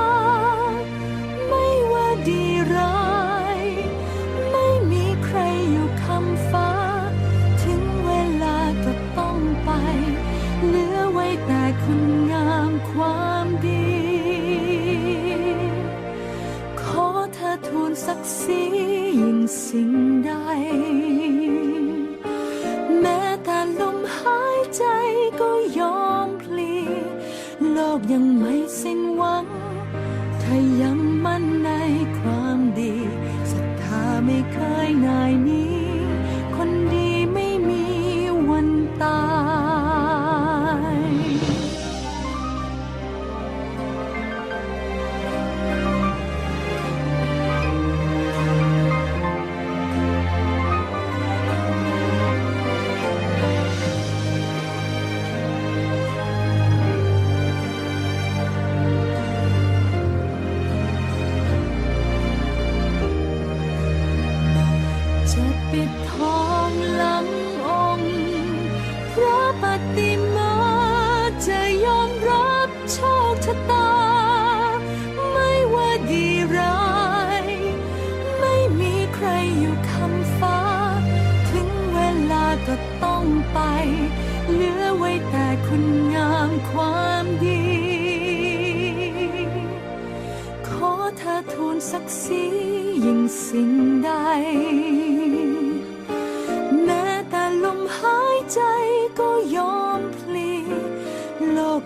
า แต่คุณงามความดี ขอเธอทูลศักดิ์ศรียิ่งสิ่งใด แม้แต่ลมหายใจก็ยอมพลี โลกยังไม่สิ้นหวังถ้ายังมั่นในความ ปิดทองหลังองค์ พระปฏิมาจะยอมรับโชคชะตา ไม่ว่าดีร้าย ไม่มีใครอยู่คำฟ้า ถึงเวลาก็ต้องไป เหลือไว้แต่คุณงามความดี ขอเธอทูลศักดิ์ศรียิ่งสิ่งใด